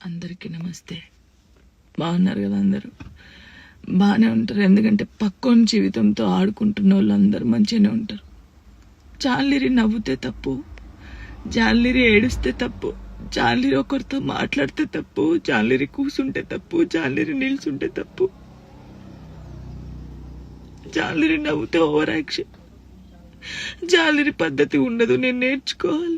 అందరికీ నమస్తే. బాగున్నారు కదా అందరూ? బాగానే ఉంటారు. ఎందుకంటే పక్కోని జీవితంతో ఆడుకుంటున్న వాళ్ళు అందరూ మంచిగానే ఉంటారు. జాలిరి నవ్వుతే తప్పు జాలిరి ఏడుస్తే తప్పు జాలిరి ఒకరితో మాట్లాడితే తప్పు జాలిరి కూసుంటే తప్పు జాలిరి నిల్చుంటే తప్పు. జాలిరి నవ్వుతే ఓవర్ యాక్షన్ జాలిరి పద్ధతి ఉండదు. నేను నేర్చుకోవాలి.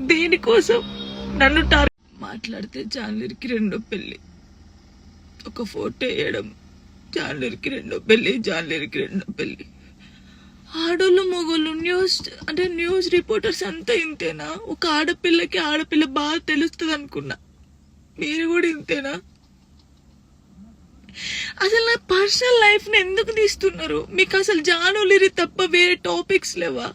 దేనికోసం నన్ను టార్ మాట్లాడితే జాన్లరికి రెండో పెళ్ళి ఒక ఫోటో వేయడం జాన్లరికి రెండో పెళ్ళి జాన్లరికి రెండో పెళ్ళి ఆడోళ్ళు మొగోళ్ళు న్యూస్ అంటే న్యూస్ రిపోర్టర్స్ అంతా ఇంతేనా? ఒక ఆడపిల్లకి ఆడపిల్ల బాగా తెలుస్తుంది అనుకున్నా మీరు కూడా ఇంతేనా? అసలు నా పర్సనల్ లైఫ్ని ఎందుకు తీస్తున్నారు? మీకు అసలు జానులిరి తప్ప వేరే టాపిక్స్ లేవా?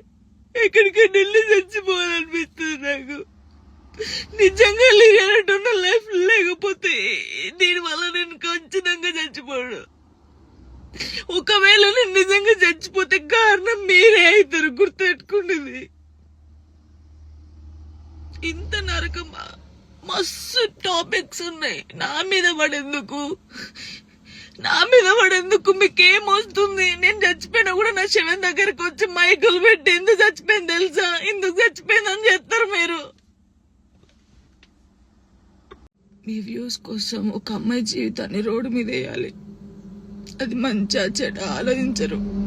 ఎక్కడికైనా వెళ్ళి చచ్చిపోవాలనిపిస్తుంది నాకు. నిజంగా లేనట్టున్న లైఫ్ లేకపోతే దీనివల్ల నేను ఖచ్చితంగా చచ్చిపోడు ఒకవేళ నేను నిజంగా చచ్చిపోతే కారణం మీరే అవుతారు గుర్తుపెట్టుకున్నది. ఇంత నరకమా? మస్తు టాపిక్స్ ఉన్నాయి. నా మీద పడేందుకు? నా మీద పడేందుకు మీకేం వస్తుంది నేను చచ్చిపోయినా కూడా నా శవం దగ్గరకు వచ్చి మైకులు పెట్టి ఎందుకు చచ్చిపోయింది తెలుసా? ఎందుకు చచ్చిపోయిందని చెప్తారు మీరు. మీ వ్యూస్ కోసం ఒక అమ్మాయి జీవితాన్ని రోడ్డు మీద వేయాలి. అది మంచిగా చెడ ఆలోచించరు.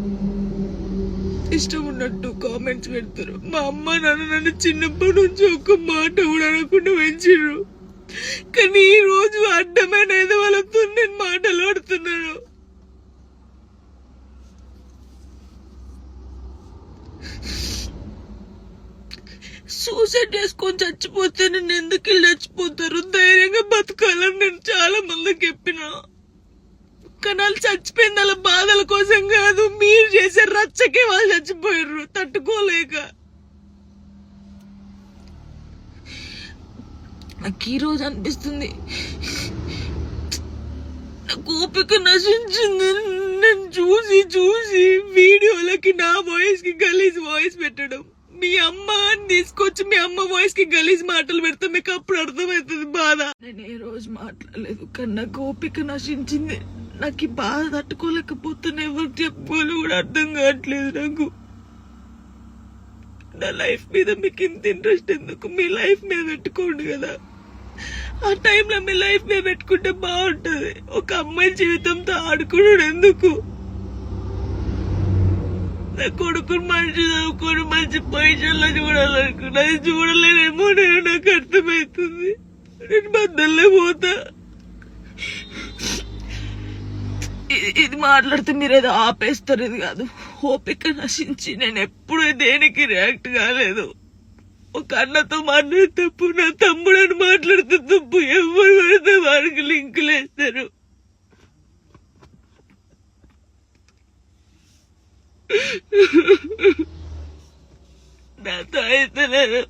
ఇష్టం ఉన్నట్టు కామెంట్స్ పెడతారు. మా అమ్మ నాన్న నన్ను చిన్నప్పటి నుంచి ఒక మాట కూడా అనకుండా పెంచిర్రు. కానీ ఈ రోజు అడ్డమైన ఏదో వాళ్ళతో నేను మాటలు ఆడుతున్నాను సూసైడ్ చేసుకొని చచ్చిపోతే నేను ఎందుకు చచ్చిపోతారు? ధైర్యంగా బతకాలని నేను చాలా మందికి చెప్పిన. కానీ వాళ్ళు చచ్చిపోయింది వాళ్ళ బాధల కోసం కాదు మీరు చేసే రచ్చకే వాళ్ళు చచ్చిపోయారు తట్టుకోలేక. నాకు ఈరోజు అనిపిస్తుంది. నాకు ఓపిక నశించింది. నేను చూసి చూసి వీడియోలకి నా వాయిస్కి గలీజ్ వాయిస్ పెట్టడం. మీ అమ్మ అని తీసుకొచ్చి మీ అమ్మ వాయిస్కి గలీజ్ మాటలు పెడితే మీకు అప్పుడు అర్థమవుతుంది బాధ. నేను ఏ రోజు మాట్లాడలేదు కానీ నాకు ఓపిక నశించింది. నాకు ఈ బాధ తట్టుకోలేకపోతున్నా ఎవరు చెప్పుకోవాలి కూడా అర్థం కావట్లేదు నాకు. నా లైఫ్ మీద మీకు ఇంత ఇంట్రెస్ట్ ఎందుకు? మీ లైఫ్ మీద పెట్టుకోండి కదా. ఆ టైంలో మీ లైఫ్ మీద పెట్టుకుంటే బాగుంటది. ఒక అమ్మాయి జీవితంతో ఆడుకున్నాడు ఎందుకు? నా కొడుకుని మంచి చదువుకొని మంచి పొజిషన్లో చూడాలనుకున్నా. అది చూడలేనేమో నేను నాకు అర్థమవుతుంది నేను బద్దల్లే పోతా. ఇది- ఇది మాట్లాడితే మీరు ఏదో ఆపేస్తారు ఇది కాదు. ఓపిక నశించి నేను ఎప్పుడు దేనికి రియాక్ట్ కాలేదు. ఒక అన్నతో మాట్లాడే తప్పు నా తమ్ముడని మాట్లాడితే తప్పు ఎవరు పడితే వారికి లింకులు వేస్తారు నాతో అయితే నేను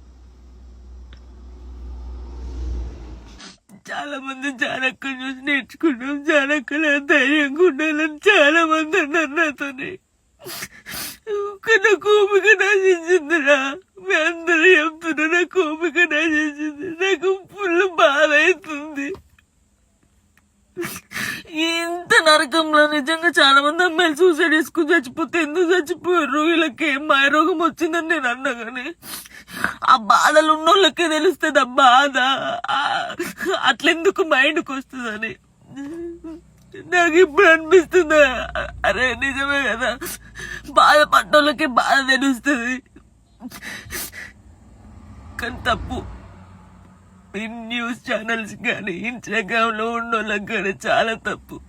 చాలా మంది జానక్క చూసి నేర్చుకున్నాం. జానక్కల ధైర్యంగా ఉండాలని చాలా మంది అన్నారు నాతోని. కానీ నా కోపిక నశించిందిరా. మీ అందరూ చెప్తున్నా నా కోపిక నశించింది నాకు ఫుల్ బాధ అవుతుంది ఇంత నరకంలో నిజంగా చాలా మంది అమ్మాయిలు సూసైడ్ చేసుకుని చచ్చిపోతే ఎందుకు చచ్చిపోయారు? వీళ్ళకి ఏం మాయరోగం వచ్చిందని నేను అన్నా కానీ ఆ బాధలు ఉన్న వాళ్ళకే తెలుస్తుంది ఆ బాధ. అట్లెందుకు మైండ్కి వస్తుందని. నాకు ఇప్పుడు అనిపిస్తుంది. అరే నిజమే కదా. బాధపడ్డోళ్ళకి బాధ తెలుస్తుంది. కానీ తప్పు. ఈ న్యూస్ ఛానల్స్ కానీ ఇన్స్టాగ్రామ్లో ఉన్నోళ్ళకి కానీ చాలా తప్పు.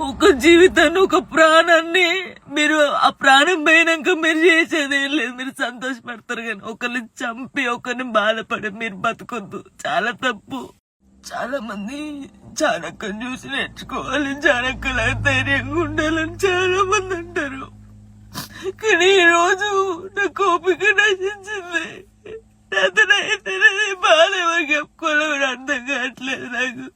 ఒక జీవితాన్ని ఒక ప్రాణాన్ని మీరు ఆ ప్రాణం పోయినాక మీరు చేసేది ఏం లేదు. మీరు సంతోషపడతారు కానీ ఒకరిని చంపి ఒకరిని బాధపడి మీరు బతకొద్దు. చాలా తప్పు. చాలా మంది చాలా చూసి నేర్చుకోవాలి చాణక్యల ధైర్యంగా ఉండాలని చాలా మంది అంటారు. కానీ ఈ రోజు నా కోపిక నశించింది. అతను అయితే బాధ ఎవరికి కూడా అర్థం కావట్లేదు నాకు.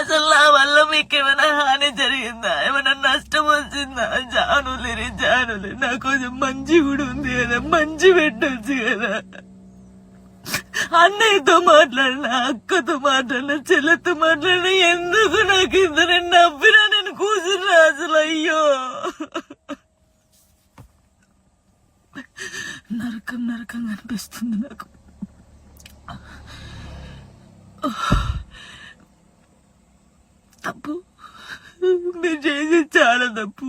అసలు నా వల్ల మీకు ఏమైనా హాని జరిగిందా? ఏమైనా నష్టం వచ్చిందా? జానులేరి జానులే. నాకు కొంచెం మంచి కూడా ఉంది కదా మంచి పెట్టొచ్చు కదా. అన్నయ్యతో మాట్లాడినా అక్కతో మాట్లాడినా చెల్లెతో మాట్లాడినా ఎందుకు నాకు ఇద్దరు నవ్వినా నేను కూర్చున్నా అసలు అయ్యో. నరకం నరకం అనిపిస్తుంది నాకు. తప్పు. మీరు చేసేది చాలా తప్పు.